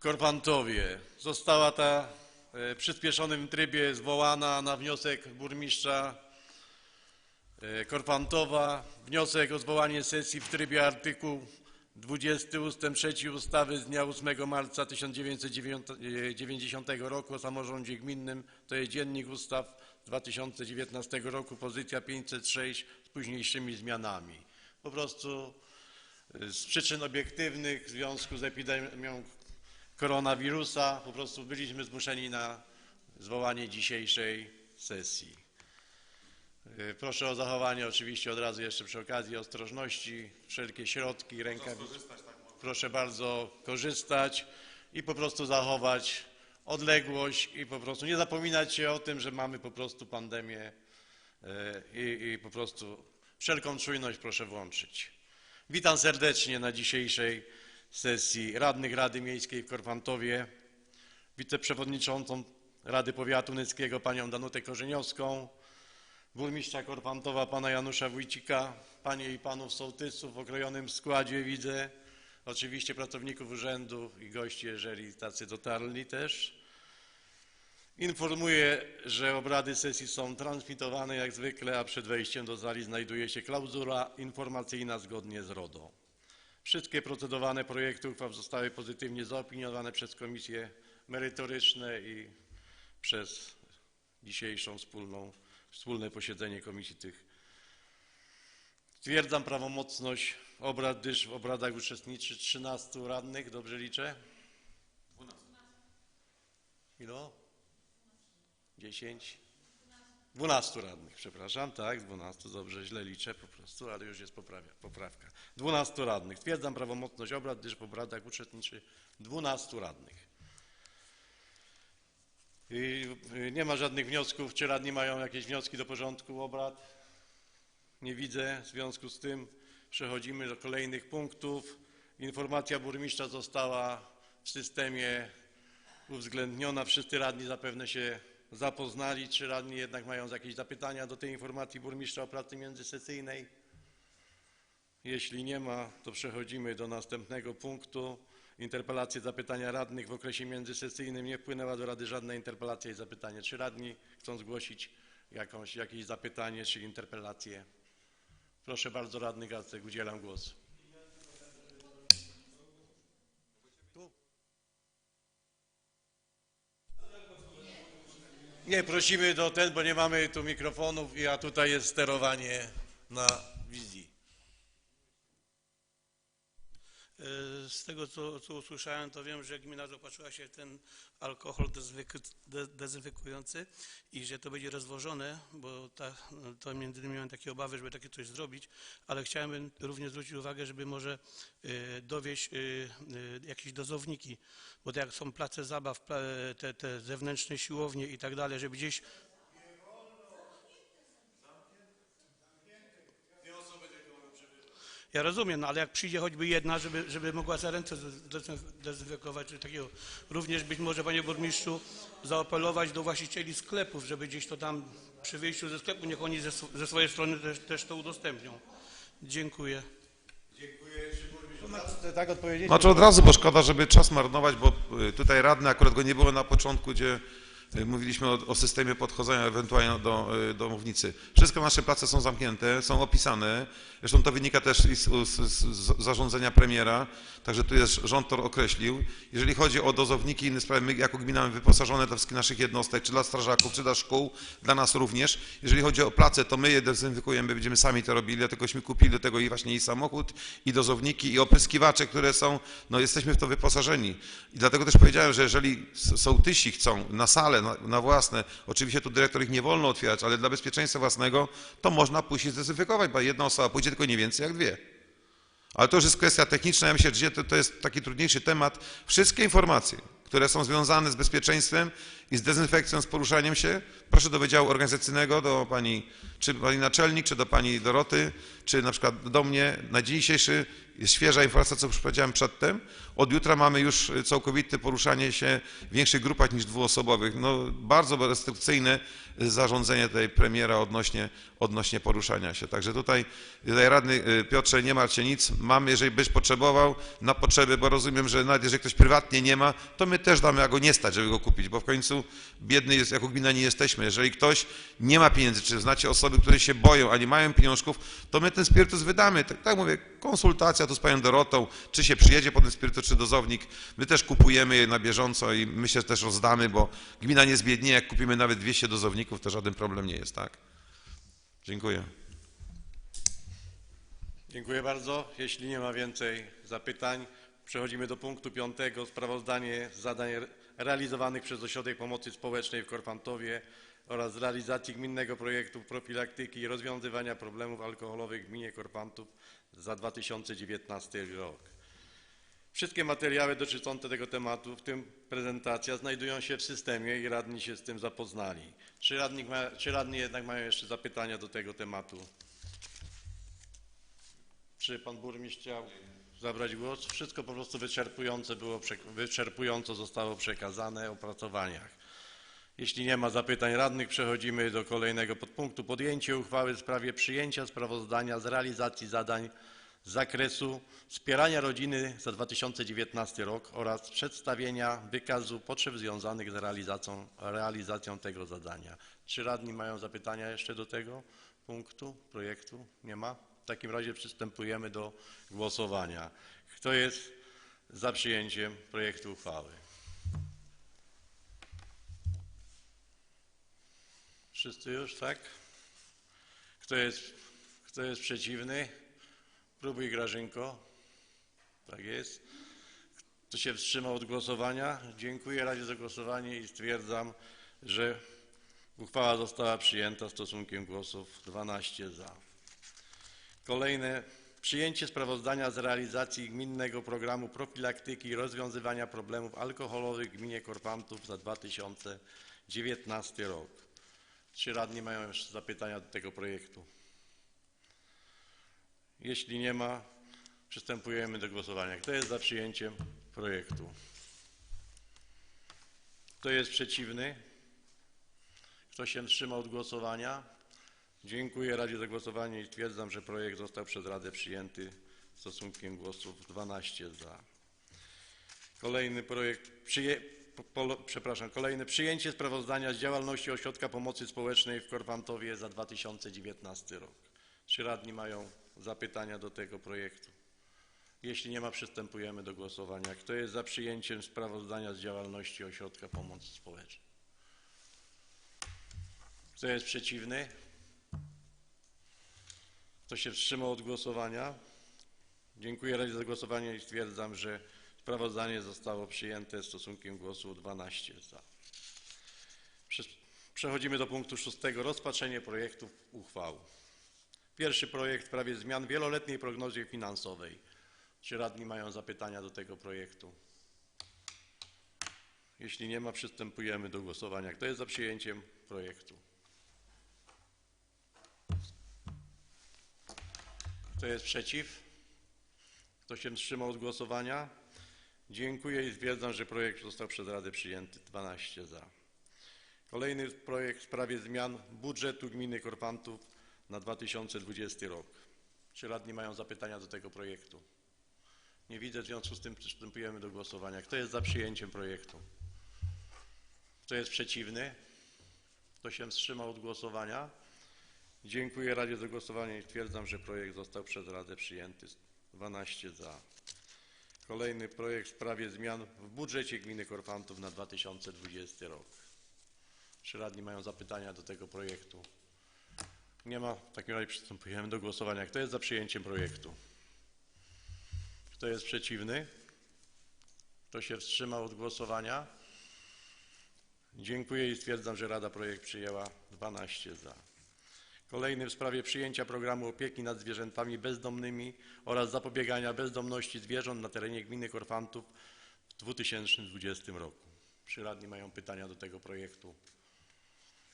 Korpantowie. Została ta e, w przyspieszonym trybie zwołana na wniosek burmistrza e, Korpantowa. Wniosek o zwołanie sesji w trybie artykułu 20 ust. 3 ustawy z dnia 8 marca 1990 roku o samorządzie gminnym. To jest dziennik ustaw z 2019 roku, pozycja 506 z późniejszymi zmianami. Po prostu z przyczyn obiektywnych w związku z epidemią koronawirusa po prostu byliśmy zmuszeni na zwołanie dzisiejszej sesji. Y, Proszę o zachowanie oczywiście od razu jeszcze przy okazji ostrożności, wszelkie środki, rękawice. Proszę bardzo korzystać i po prostu zachować odległość i po prostu nie zapominać się o tym, że mamy po prostu pandemię y, i, i po prostu wszelką czujność proszę włączyć. Witam serdecznie na dzisiejszej sesji radnych Rady Miejskiej w Korfantowie, wiceprzewodniczącą Rady Powiatu Nyckiego panią Danutę Korzeniowską, burmistrza Korfantowa pana Janusza Wójcika, panie i panów sołtysów w okrojonym składzie widzę, oczywiście pracowników urzędu i gości, jeżeli tacy dotarli też. Informuję, że obrady sesji są transmitowane jak zwykle, a przed wejściem do sali znajduje się klauzula informacyjna zgodnie z RODO. Wszystkie procedowane projekty uchwał zostały pozytywnie zaopiniowane przez komisje merytoryczne i przez dzisiejszą wspólną, wspólne posiedzenie komisji tych. Stwierdzam prawomocność obrad, gdyż w obradach uczestniczy 13 radnych, dobrze liczę? 12. Ilo? 10? 12 radnych, przepraszam, tak, 12, dobrze, źle liczę po prostu, ale już jest poprawia, poprawka. 12 radnych. Stwierdzam prawomocność obrad, gdyż w obradach uczestniczy 12 radnych. I y, nie ma żadnych wniosków. Czy radni mają jakieś wnioski do porządku obrad? Nie widzę. W związku z tym przechodzimy do kolejnych punktów. Informacja burmistrza została w systemie uwzględniona. Wszyscy radni zapewne się zapoznali. Czy radni jednak mają jakieś zapytania do tej informacji burmistrza o pracy międzysesyjnej? Jeśli nie ma, to przechodzimy do następnego punktu. Interpelacje, zapytania radnych w okresie międzysesyjnym. Nie wpłynęła do Rady żadna interpelacja i zapytanie. Czy radni chcą zgłosić jakąś, jakieś zapytanie czy interpelację? Proszę bardzo, radny Gacek, udzielam głosu. Nie, prosimy do ten, bo nie mamy tu mikrofonów, a tutaj jest sterowanie na wizji. Z tego, co, co usłyszałem, to wiem, że gmina zaopatrzyła się w ten alkohol dezynfek- de- dezynfekujący i że to będzie rozwożone, bo ta, to między innymi miałem takie obawy, żeby takie coś zrobić, ale chciałem również zwrócić uwagę, żeby może e, dowieść e, e, jakieś dozowniki, bo tak jak są place zabaw, te, te zewnętrzne siłownie i tak dalej, żeby gdzieś Ja rozumiem, no ale jak przyjdzie choćby jedna, żeby, żeby mogła za ręce dezynfekować, czy takiego. Również być może, panie burmistrzu, zaapelować do właścicieli sklepów, żeby gdzieś to tam przy wyjściu ze sklepu, niech oni ze, ze swojej strony też, też to udostępnią. Dziękuję. Tak odpowiedzieć? Znaczy od razu, bo szkoda, żeby czas marnować, bo y, tutaj radny akurat go nie było na początku, gdzie mówiliśmy o, o systemie podchodzenia ewentualnie do, y, do mównicy. Wszystkie nasze place są zamknięte, są opisane. Zresztą to wynika też z, z, z zarządzenia premiera, także tu jest, rząd to określił. Jeżeli chodzi o dozowniki i inne sprawy, my jako gmina mamy wyposażone dla wszystkich naszych jednostek, czy dla strażaków, czy dla szkół, dla nas również. Jeżeli chodzi o place, to my je dezynfekujemy, będziemy sami to robili, dlatego kupili do tego i właśnie i samochód, i dozowniki, i opryskiwacze, które są, no jesteśmy w to wyposażeni. I dlatego też powiedziałem, że jeżeli sołtysi chcą na salę, na, na własne, oczywiście tu dyrektor ich nie wolno otwierać, ale dla bezpieczeństwa własnego, to można pójść i zdezynfekować, bo jedna osoba pójdzie tylko nie więcej jak dwie. Ale to już jest kwestia techniczna, ja myślę, że to, to jest taki trudniejszy temat. Wszystkie informacje, które są związane z bezpieczeństwem i z dezynfekcją, z poruszaniem się, proszę do Wydziału Organizacyjnego, do pani, czy pani naczelnik, czy do pani Doroty, czy na przykład do mnie. Na dzień dzisiejszy jest świeża informacja, co już powiedziałem przedtem. Od jutra mamy już całkowite poruszanie się w większych grupach niż dwuosobowych. No, bardzo restrykcyjne zarządzenie tutaj premiera odnośnie, odnośnie poruszania się. Także tutaj, tutaj radny y, Piotrze, nie martw się nic. Mamy, jeżeli byś potrzebował, na potrzeby, bo rozumiem, że nawet jeżeli ktoś prywatnie nie ma, to my też damy, a go nie stać, żeby go kupić, bo w końcu biedny jest, jako gmina nie jesteśmy. Jeżeli ktoś nie ma pieniędzy, czy znacie osoby, które się boją, a nie mają pieniążków, to my ten spirytus wydamy. Tak, tak mówię, konsultacja tu z panią Dorotą, czy się przyjedzie po ten spirytus, czy dozownik. My też kupujemy je na bieżąco i my się też rozdamy, bo gmina nie zbiednieje, jak kupimy nawet 200 dozowników, to żaden problem nie jest, tak? Dziękuję. Dziękuję bardzo. Jeśli nie ma więcej zapytań, przechodzimy do punktu piątego. Sprawozdanie z zadań re- realizowanych przez Ośrodek Pomocy Społecznej w Korfantowie oraz realizacji gminnego projektu profilaktyki i rozwiązywania problemów alkoholowych w gminie Korfantów za 2019 rok. Wszystkie materiały dotyczące tego tematu, w tym prezentacja, znajdują się w systemie i radni się z tym zapoznali. Czy radni, ma, czy radni jednak mają jeszcze zapytania do tego tematu? Czy pan burmistrz chciał zabrać głos? Wszystko po prostu wyczerpujące było, wyczerpująco zostało przekazane w opracowaniach. Jeśli nie ma zapytań radnych, przechodzimy do kolejnego podpunktu. Podjęcie uchwały w sprawie przyjęcia sprawozdania z realizacji zadań z zakresu wspierania rodziny za 2019 rok oraz przedstawienia wykazu potrzeb związanych z realizacją, realizacją tego zadania. Czy radni mają zapytania jeszcze do tego punktu projektu? Nie ma? W takim razie przystępujemy do głosowania. Kto jest za przyjęciem projektu uchwały? Wszyscy już, tak? Kto jest, kto jest przeciwny? Próbuj Grażynko. Tak jest. Kto się wstrzymał od głosowania? Dziękuję Radzie za głosowanie i stwierdzam, że uchwała została przyjęta stosunkiem głosów 12 za. Kolejne przyjęcie sprawozdania z realizacji gminnego programu profilaktyki i rozwiązywania problemów alkoholowych w gminie Korfantów za 2019 rok. Czy radni mają jeszcze zapytania do tego projektu? Jeśli nie ma, przystępujemy do głosowania. Kto jest za przyjęciem projektu? Kto jest przeciwny? Kto się wstrzymał od głosowania? Dziękuję Radzie za głosowanie i stwierdzam, że projekt został przez Radę przyjęty stosunkiem głosów 12 za. Kolejny projekt, przyje, przepraszam, kolejne przyjęcie sprawozdania z działalności Ośrodka Pomocy Społecznej w Korwantowie za 2019 rok. Czy radni mają zapytania do tego projektu? Jeśli nie ma, przystępujemy do głosowania. Kto jest za przyjęciem sprawozdania z działalności Ośrodka Pomocy Społecznej? Kto jest przeciwny? Kto się wstrzymał od głosowania? Dziękuję Radzie za głosowanie i stwierdzam, że sprawozdanie zostało przyjęte stosunkiem głosów 12 za. Prze- Przechodzimy do punktu szóstego. Rozpatrzenie projektów uchwał. Pierwszy projekt w sprawie zmian wieloletniej prognozie finansowej. Czy radni mają zapytania do tego projektu? Jeśli nie ma, przystępujemy do głosowania. Kto jest za przyjęciem projektu? Kto jest przeciw? Kto się wstrzymał od głosowania? Dziękuję i stwierdzam, że projekt został przez Radę przyjęty. 12 za. Kolejny projekt w sprawie zmian budżetu gminy Korfantów na 2020 rok. Czy radni mają zapytania do tego projektu? Nie widzę, w związku z tym przystępujemy do głosowania. Kto jest za przyjęciem projektu? Kto jest przeciwny? Kto się wstrzymał od głosowania? Dziękuję Radzie za głosowanie i stwierdzam, że projekt został przez Radę przyjęty. 12 za. Kolejny projekt w sprawie zmian w budżecie gminy Korfantów na 2020 rok. Czy radni mają zapytania do tego projektu? Nie ma. W takim razie przystępujemy do głosowania. Kto jest za przyjęciem projektu? Kto jest przeciwny? Kto się wstrzymał od głosowania? Dziękuję i stwierdzam, że Rada projekt przyjęła 12 za. Kolejny w sprawie przyjęcia programu opieki nad zwierzętami bezdomnymi oraz zapobiegania bezdomności zwierząt na terenie gminy Korfantów w 2020 roku. Czy radni mają pytania do tego projektu?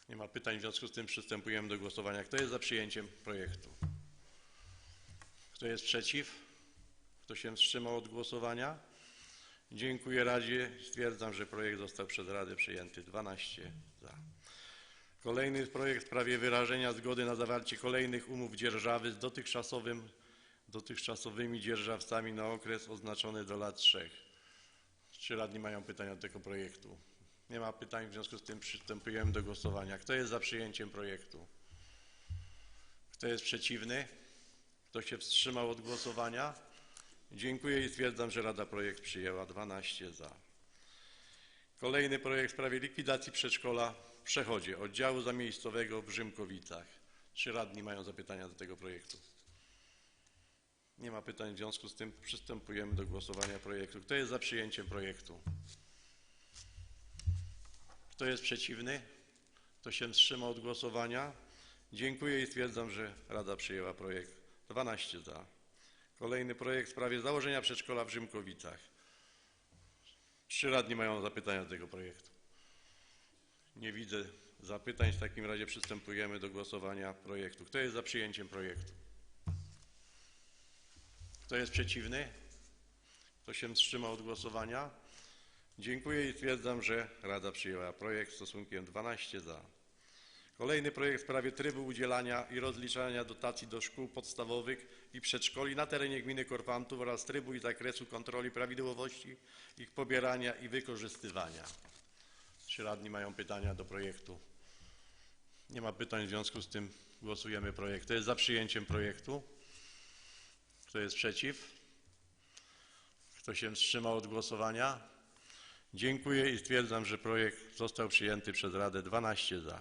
Nie ma pytań, w związku z tym przystępujemy do głosowania. Kto jest za przyjęciem projektu? Kto jest przeciw? Kto się wstrzymał od głosowania? Dziękuję Radzie. Stwierdzam, że projekt został przez Radę przyjęty. 12 za. Kolejny projekt w sprawie wyrażenia zgody na zawarcie kolejnych umów dzierżawy z dotychczasowym, dotychczasowymi dzierżawcami na okres oznaczony do lat trzech. Czy radni mają pytania do tego projektu? Nie ma pytań, w związku z tym przystępujemy do głosowania. Kto jest za przyjęciem projektu? Kto jest przeciwny? Kto się wstrzymał od głosowania? Dziękuję i stwierdzam, że Rada projekt przyjęła. 12 za. Kolejny projekt w sprawie likwidacji przedszkola Przechodzie, oddziału zamiejscowego w Rzymkowicach. Czy radni mają zapytania do tego projektu? Nie ma pytań, w związku z tym przystępujemy do głosowania projektu. Kto jest za przyjęciem projektu? Kto jest przeciwny? Kto się wstrzymał od głosowania? Dziękuję i stwierdzam, że Rada przyjęła projekt. 12 za. Kolejny projekt w sprawie założenia przedszkola w Rzymkowicach. Trzy radni mają zapytania do tego projektu. Nie widzę zapytań. W takim razie przystępujemy do głosowania projektu. Kto jest za przyjęciem projektu? Kto jest przeciwny? Kto się wstrzymał od głosowania? Dziękuję i stwierdzam, że Rada przyjęła projekt stosunkiem 12 za. Kolejny projekt w sprawie trybu udzielania i rozliczania dotacji do szkół podstawowych i przedszkoli na terenie gminy Korfantów oraz trybu i zakresu kontroli prawidłowości ich pobierania i wykorzystywania. Czy radni mają pytania do projektu? Nie ma pytań, w związku z tym głosujemy projekt. Kto jest za przyjęciem projektu? Kto jest przeciw? Kto się wstrzymał od głosowania? Dziękuję i stwierdzam, że projekt został przyjęty przez Radę 12 za.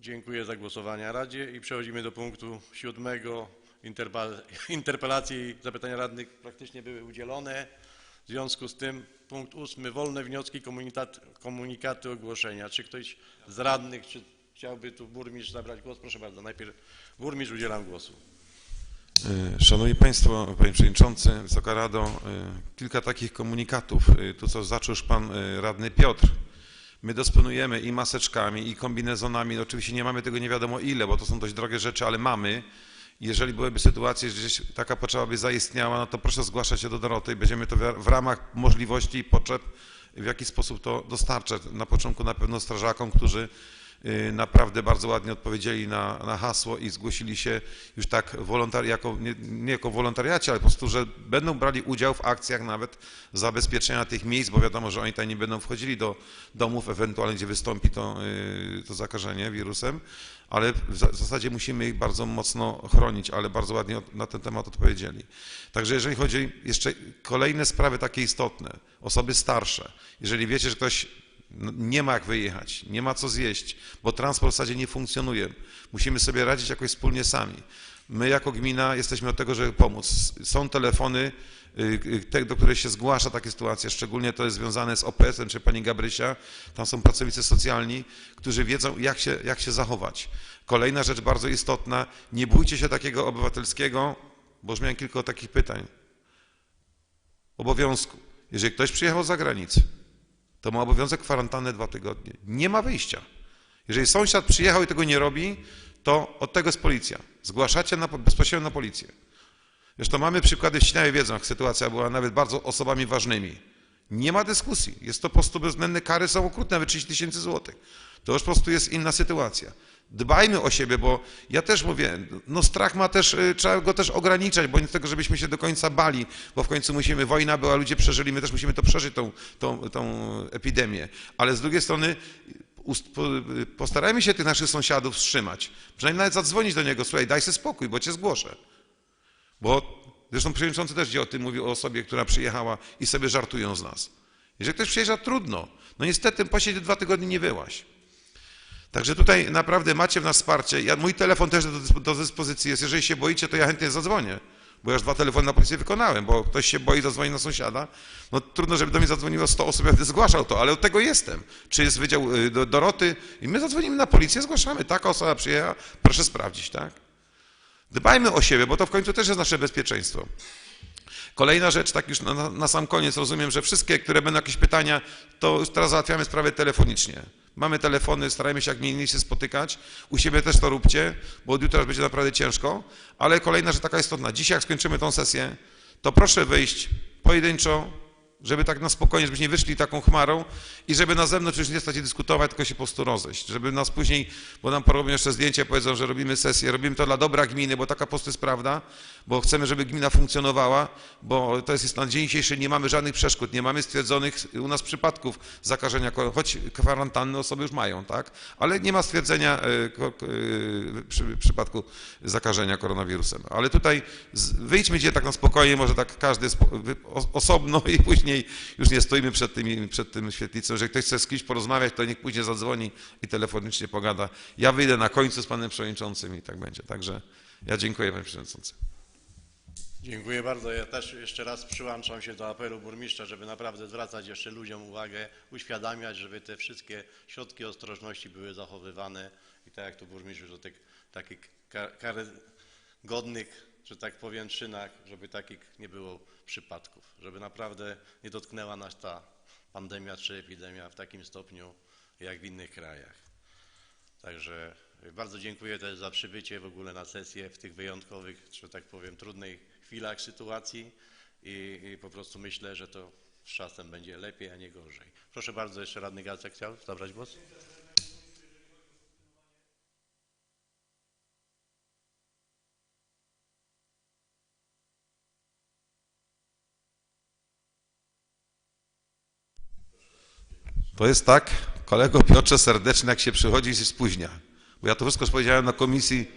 Dziękuję za głosowania Radzie i przechodzimy do punktu siódmego. Interpel- Interpelacje i zapytania radnych praktycznie były udzielone. W związku z tym punkt ósmy. Wolne wnioski, komunikaty, ogłoszenia. Czy ktoś z radnych, czy chciałby tu burmistrz zabrać głos? Proszę bardzo. Najpierw burmistrz udzielam głosu. E, Szanowni Państwo, Panie Przewodniczący, Wysoka Rado, e, kilka takich komunikatów. E, Tu co zaczął już Pan Radny Piotr. My dysponujemy i maseczkami, i kombinezonami. No, oczywiście nie mamy tego nie wiadomo ile, bo to są dość drogie rzeczy, ale mamy. Jeżeli byłyby sytuacje, że taka potrzeba by zaistniała, no to proszę zgłaszać się do Doroty i będziemy to w- ramach możliwości i potrzeb w jaki sposób to dostarczać. Na początku na pewno strażakom, którzy naprawdę bardzo ładnie odpowiedzieli na, na hasło i zgłosili się już tak wolontari- jako, nie, nie jako wolontariacie, ale po prostu, że będą brali udział w akcjach nawet zabezpieczenia tych miejsc, bo wiadomo, że oni tutaj nie będą wchodzili do domów ewentualnie, gdzie wystąpi to, y, to zakażenie wirusem, ale w za- w zasadzie musimy ich bardzo mocno chronić, ale bardzo ładnie na ten temat odpowiedzieli. Także jeżeli chodzi jeszcze kolejne sprawy takie istotne, osoby starsze, jeżeli wiecie, że ktoś nie ma jak wyjechać, nie ma co zjeść, bo transport w zasadzie nie funkcjonuje. Musimy sobie radzić jakoś wspólnie sami. My jako gmina jesteśmy od tego, żeby pomóc. Są telefony, y, y, te, do których się zgłasza takie sytuacje, szczególnie to jest związane z OPS-em, czy pani Gabrysia, tam są pracownicy socjalni, którzy wiedzą, jak się, jak się zachować. Kolejna rzecz bardzo istotna, nie bójcie się takiego obywatelskiego, bo już miałem kilka takich pytań, obowiązku. Jeżeli ktoś przyjechał z zagranicy, to ma obowiązek kwarantanny dwa tygodnie. Nie ma wyjścia. Jeżeli sąsiad przyjechał i tego nie robi, to od tego jest policja. Zgłaszacie na, bezpośrednio na policję. Zresztą mamy przykłady w Ścinawie wiedzą, jak sytuacja była nawet bardzo osobami ważnymi. Nie ma dyskusji. Jest to po prostu bezwzględne kary są okrutne, nawet 30 tysięcy złotych. To już po prostu jest inna sytuacja. Dbajmy o siebie, bo ja też mówię, no strach ma też, y, trzeba go też ograniczać, bo nie tego, żebyśmy się do końca bali, bo w końcu musimy, wojna była, ludzie przeżyli, my też musimy to przeżyć, tą, tą, tą epidemię. Ale z drugiej strony postarajmy się tych naszych sąsiadów wstrzymać. Przynajmniej nawet zadzwonić do niego, słuchaj, daj sobie spokój, bo cię zgłoszę. Bo zresztą przewodniczący też gdzie o tym mówił, o osobie, która przyjechała i sobie żartują z nas. Jeżeli ktoś przyjeżdża, trudno. No niestety po siedzieć dwa tygodnie nie byłaś. Także tutaj naprawdę macie w nas wsparcie. Ja, mój telefon też do, do dyspozycji jest. Jeżeli się boicie, to ja chętnie zadzwonię. Bo ja już dwa telefony na policję wykonałem, bo ktoś się boi, zadzwoni na sąsiada. No trudno, żeby do mnie zadzwoniło 100 osób, ja zgłaszał to, ale od tego jestem. Czy jest wydział y, do, Doroty i my zadzwonimy na policję, zgłaszamy. Taka osoba przyjechała, proszę sprawdzić, tak? Dbajmy o siebie, bo to w końcu też jest nasze bezpieczeństwo. Kolejna rzecz, tak już na, na- sam koniec, rozumiem, że wszystkie, które będą jakieś pytania, to już teraz załatwiamy sprawę telefonicznie. Mamy telefony, starajmy się jak mniej się spotykać. U siebie też to róbcie, bo od jutra będzie naprawdę ciężko. Ale kolejna rzecz taka istotna. Dzisiaj jak skończymy tą sesję, to proszę wyjść pojedynczo, żeby tak na spokojnie, żebyśmy nie wyszli taką chmarą i żeby na zewnątrz już nie stać i dyskutować, tylko się po prostu rozejść. Żeby nas później, bo nam porobią jeszcze zdjęcie, powiedzą, że robimy sesję, robimy to dla dobra gminy, bo taka po prostu jest prawda, bo chcemy, żeby gmina funkcjonowała, bo to jest na dzień dzisiejszy nie mamy żadnych przeszkód, nie mamy stwierdzonych u nas przypadków zakażenia, choć kwarantanny osoby już mają, tak? Ale nie ma stwierdzenia e, e, przy, przypadku zakażenia koronawirusem. Ale tutaj wyjdźmy gdzie tak na spokojnie, może tak każdy osobno i później już nie stoimy przed, tymi, przed tym świetlicą. Jeżeli ktoś chce z kimś porozmawiać, to niech później zadzwoni i telefonicznie pogada. Ja wyjdę na końcu z panem przewodniczącym i tak będzie. Także ja dziękuję panie przewodniczący. Dziękuję bardzo. Ja też jeszcze raz przyłączam się do apelu burmistrza, żeby naprawdę zwracać jeszcze ludziom uwagę, uświadamiać, żeby te wszystkie środki ostrożności były zachowywane i tak jak tu burmistrz już o tych takich ka- karygodnych, że tak powiem, czynach, żeby takich nie było przypadków, żeby naprawdę nie dotknęła nas ta pandemia czy epidemia w takim stopniu jak w innych krajach. Także bardzo dziękuję też za przybycie w ogóle na sesję w tych wyjątkowych, że tak powiem, trudnych chwilach sytuacji i, i po prostu myślę, że to z czasem będzie lepiej, a nie gorzej. Proszę bardzo, jeszcze radny Gacek chciał zabrać głos? To jest tak, kolego Piotrze serdeczny, jak się przychodzi i się spóźnia. Bo ja to wszystko powiedziałem na komisji.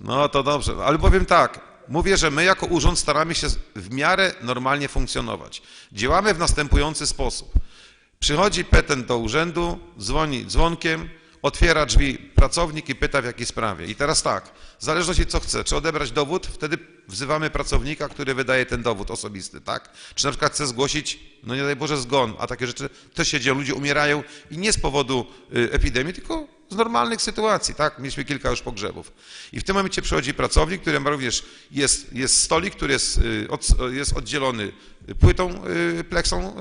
No to dobrze, ale powiem tak. Mówię, że my jako urząd staramy się w miarę normalnie funkcjonować. Działamy w następujący sposób. Przychodzi petent do urzędu, dzwoni dzwonkiem, otwiera drzwi pracownik i pyta w jakiej sprawie. I teraz tak, w zależności co chce, czy odebrać dowód, wtedy wzywamy pracownika, który wydaje ten dowód osobisty, tak? Czy na przykład chce zgłosić, no nie daj Boże, zgon, a takie rzeczy też się dzieją, ludzie umierają i nie z powodu y, epidemii, tylko z normalnych sytuacji, tak? Mieliśmy kilka już pogrzebów. I w tym momencie przychodzi pracownik, który ma również, jest, jest stolik, który jest, y, jest oddzielony płytą, y, pleksą,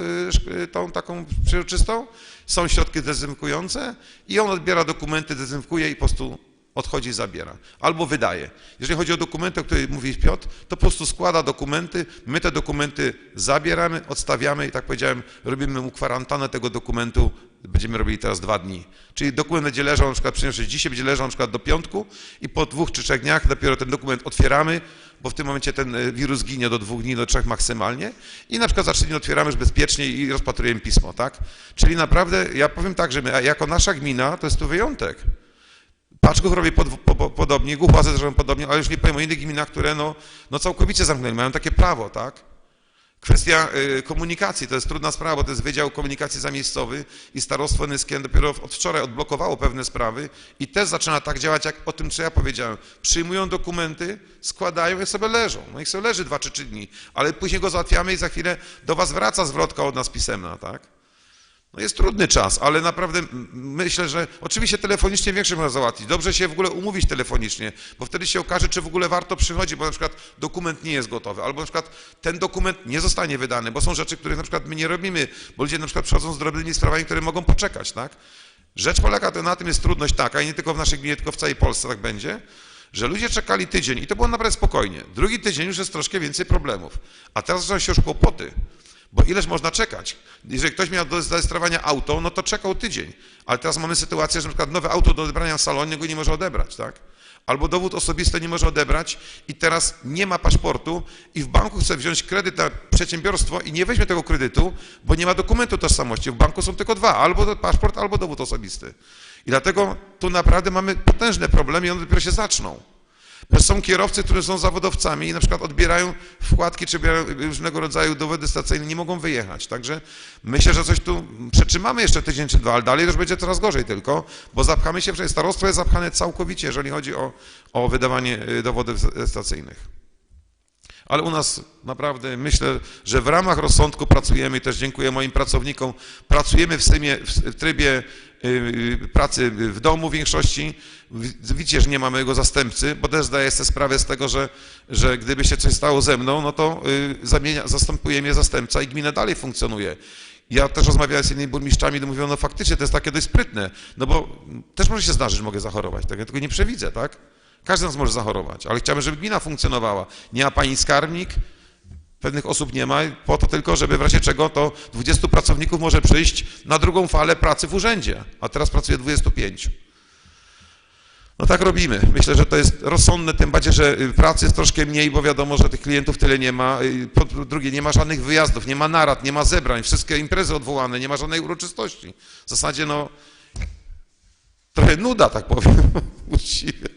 y, tą taką przejrzystą, są środki dezynfekujące i on odbiera dokumenty, dezynfekuje i po prostu odchodzi i zabiera. Albo wydaje. Jeżeli chodzi o dokumenty, o których mówi Piotr, to po prostu składa dokumenty, my te dokumenty zabieramy, odstawiamy i tak powiedziałem, robimy mu kwarantannę tego dokumentu, będziemy robili teraz dwa dni. Czyli dokument będzie leżał, na przykład dzisiaj, będzie leżał na przykład do piątku i po dwóch czy trzech dniach dopiero ten dokument otwieramy, bo w tym momencie ten e, wirus ginie do dwóch dni, do trzech maksymalnie i na przykład za trzy dni otwieramy już bezpiecznie i rozpatrujemy pismo, tak? Czyli naprawdę, ja powiem tak, że my, jako nasza gmina, to jest tu wyjątek. Paczków robi pod, po, po, podobnie, Głuchłazy zresztą podobnie, ale już nie powiem o innych gminach, które no, no całkowicie zamknęli, mają takie prawo, tak? Kwestia y, komunikacji to jest trudna sprawa, bo to jest Wydział Komunikacji Zamiejscowy i Starostwo Nyskie dopiero od wczoraj odblokowało pewne sprawy i też zaczyna tak działać, jak o tym, co ja powiedziałem. Przyjmują dokumenty, składają i sobie leżą. No i sobie leży dwa czy trzy dni, ale później go załatwiamy i za chwilę do was wraca zwrotka od nas pisemna, tak? No jest trudny czas, ale naprawdę myślę, że oczywiście telefonicznie większość można załatwić. Dobrze się w ogóle umówić telefonicznie, bo wtedy się okaże, czy w ogóle warto przychodzić, bo na przykład dokument nie jest gotowy, albo na przykład ten dokument nie zostanie wydany, bo są rzeczy, których na przykład my nie robimy, bo ludzie na przykład przychodzą z drobnymi sprawami, które mogą poczekać, tak? Rzecz polega to na tym, jest trudność taka, i nie tylko w naszej gminie, tylko w całej Polsce tak będzie, że ludzie czekali tydzień i to było naprawdę spokojnie. Drugi tydzień już jest troszkę więcej problemów, a teraz zaczynają się już kłopoty. Bo ileż można czekać? Jeżeli ktoś miał do zarejestrowania auto, no to czekał tydzień. Ale teraz mamy sytuację, że przykład nowe auto do odebrania w salonie go nie może odebrać, tak? Albo dowód osobisty nie może odebrać i teraz nie ma paszportu i w banku chce wziąć kredyt na przedsiębiorstwo i nie weźmie tego kredytu, bo nie ma dokumentu tożsamości. W banku są tylko dwa, albo paszport, albo dowód osobisty. I dlatego tu naprawdę mamy potężne problemy i one dopiero się zaczną. Bo są kierowcy, którzy są zawodowcami i na przykład odbierają wkładki czy różnego rodzaju dowody stacyjne, nie mogą wyjechać. Także myślę, że coś tu przetrzymamy jeszcze tydzień czy dwa, ale dalej już będzie coraz gorzej tylko, bo zapchamy się, przecież starostwo jest zapchane całkowicie, jeżeli chodzi o, o wydawanie y, dowodów stacyjnych. Ale u nas naprawdę myślę, że w ramach rozsądku pracujemy też dziękuję moim pracownikom. Pracujemy w, symie, w trybie y, y, pracy w domu w większości. Widzicie, że nie mamy jego zastępcy, bo też zdaję sobie sprawę z tego, że, że gdyby się coś stało ze mną, no to y, zamienia, zastępuje mnie zastępca i gmina dalej funkcjonuje. Ja też rozmawiałem z innymi burmistrzami i mówią, no faktycznie to jest takie dość sprytne, no bo też może się zdarzyć, że mogę zachorować, tak? Ja tego nie przewidzę, tak? Każdy z nas może zachorować, ale chciałbym, żeby gmina funkcjonowała. Nie ma pani skarbnik, pewnych osób nie ma, po to tylko, żeby w razie czego to 20 pracowników może przyjść na drugą falę pracy w urzędzie, a teraz pracuje 25. No tak robimy. Myślę, że to jest rozsądne, tym bardziej, że y, pracy jest troszkę mniej, bo wiadomo, że tych klientów tyle nie ma. Y, Po drugie, nie ma żadnych wyjazdów, nie ma narad, nie ma zebrań, wszystkie imprezy odwołane, nie ma żadnej uroczystości. W zasadzie no trochę nuda, tak powiem, uczciwie.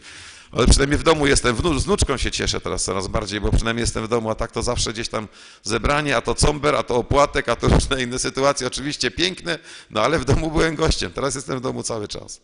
Ale przynajmniej w domu jestem, z wnuczką się cieszę teraz coraz bardziej, bo przynajmniej jestem w domu, a tak to zawsze gdzieś tam zebranie, a to comber, a to opłatek, a to różne inne sytuacje, oczywiście piękne, no ale w domu byłem gościem, teraz jestem w domu cały czas.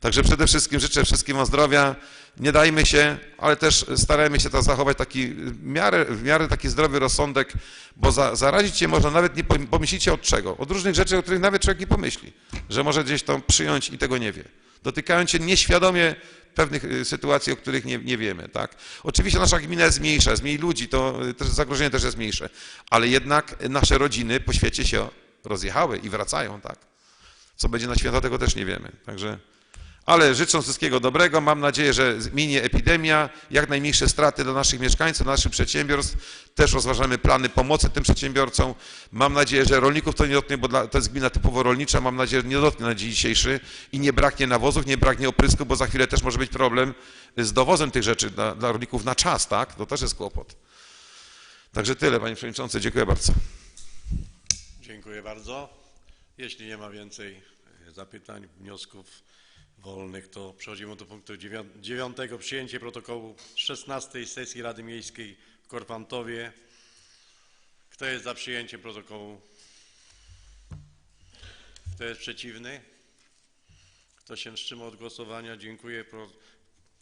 Także przede wszystkim życzę wszystkim wam zdrowia, nie dajmy się, ale też starajmy się teraz zachować taki w miarę, w miarę taki zdrowy rozsądek, bo za, zarazić się można nawet nie pom- pomyślicie od czego, od różnych rzeczy, o których nawet człowiek nie pomyśli, że może gdzieś to przyjąć i tego nie wie. Dotykając się nieświadomie pewnych y, sytuacji, o których nie, nie wiemy, tak. Oczywiście nasza gmina jest mniejsza, jest mniej ludzi, to y, też zagrożenie też jest mniejsze, ale jednak nasze rodziny po świecie się rozjechały i wracają, tak. Co będzie na święta, tego też nie wiemy, także... Ale życzę wszystkiego dobrego. Mam nadzieję, że minie epidemia, jak najmniejsze straty dla naszych mieszkańców, dla naszych przedsiębiorstw. Też rozważamy plany pomocy tym przedsiębiorcom. Mam nadzieję, że rolników to nie dotknie, bo to jest gmina typowo rolnicza. Mam nadzieję, że nie dotknie na dzień dzisiejszy i nie braknie nawozów, nie braknie oprysku, bo za chwilę też może być problem z dowozem tych rzeczy dla, dla rolników na czas, tak? To też jest kłopot. Także tyle, panie przewodniczący. Dziękuję bardzo. Dziękuję bardzo. Jeśli nie ma więcej zapytań, wniosków wolnych, to przechodzimy do punktu dziewią- dziewiątego. Przyjęcie protokołu 16 sesji Rady Miejskiej w Korfantowie. Kto jest za przyjęciem protokołu? Kto jest przeciwny? Kto się wstrzymał od głosowania? Dziękuję. Pro,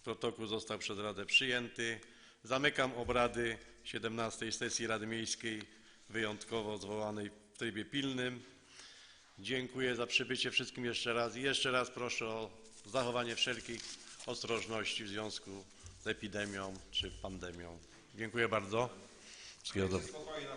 protokół został przez Radę przyjęty. Zamykam obrady 17 sesji Rady Miejskiej wyjątkowo zwołanej w trybie pilnym. Dziękuję za przybycie wszystkim jeszcze raz i jeszcze raz proszę o zachowanie wszelkich ostrożności w związku z epidemią czy pandemią. Dziękuję bardzo. Wszystkiego dobrego.